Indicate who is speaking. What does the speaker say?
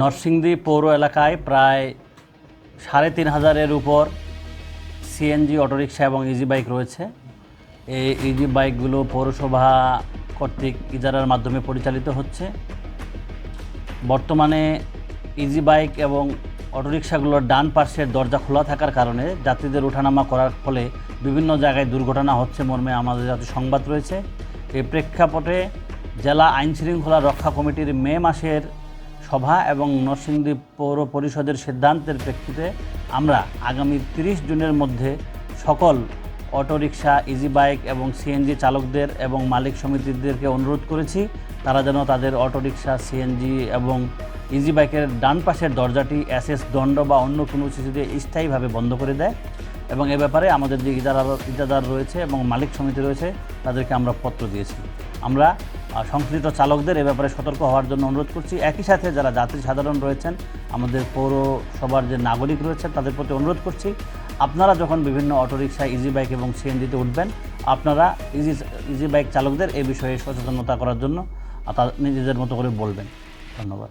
Speaker 1: নরসিংদী পৌর এলাকায় প্রায় সাড়ে তিন হাজারের উপর সিএনজি অটোরিকশা এবং ইজি বাইক রয়েছে। এই ইজি বাইকগুলো পৌরসভা কর্তৃক ইজারার মাধ্যমে পরিচালিত হচ্ছে। বর্তমানে ইজি বাইক এবং অটোরিকশাগুলোর ডান পার্শ্বের দরজা খোলা থাকার কারণে যাত্রীদের ওঠানামা করার ফলে বিভিন্ন জায়গায় দুর্ঘটনা হচ্ছে মর্মে আমাদের যাতে সংবাদ রয়েছে। এই প্রেক্ষাপটে জেলা আইন শৃঙ্খলা রক্ষা কমিটির মে মাসের সভা এবং নরসিংদী পৌর পরিষদের সিদ্ধান্তের প্রেক্ষিতে আমরা আগামী তিরিশ জুনের মধ্যে সকল অটোরিকশা ইজি বাইক এবং সিএনজি চালকদের এবং মালিক সমিতিদেরকে অনুরোধ করেছি, তারা যেন তাদের অটোরিকশা, সিএনজি এবং ইজি বাইকের ডান পাশের দরজাটি এসএস দণ্ড বা অন্য কোনো কিছু দিয়ে স্থায়ীভাবে বন্ধ করে দেয় এবং এ ব্যাপারে আমাদের যে ইজারার ইজাদার রয়েছে এবং মালিক সমিতি রয়েছে, তাদেরকে আমরা পত্র দিয়েছি। আমরা সংশ্লিষ্ট চালকদের এ ব্যাপারে সতর্ক হওয়ার জন্য অনুরোধ করছি। একই সাথে যারা যাত্রী সাধারণ রয়েছেন, আমাদের পৌরসভার যে নাগরিক রয়েছেন, তাদের প্রতি অনুরোধ করছি, আপনারা যখন বিভিন্ন অটোরিকশা ইজি বাইক এবং সিএনজিতে উঠবেন, আপনারা ইজি ইজি বাইক চালকদের এ বিষয়ে সচেতনতা করার জন্য নিজেদের মতো করে বলবেন। ধন্যবাদ।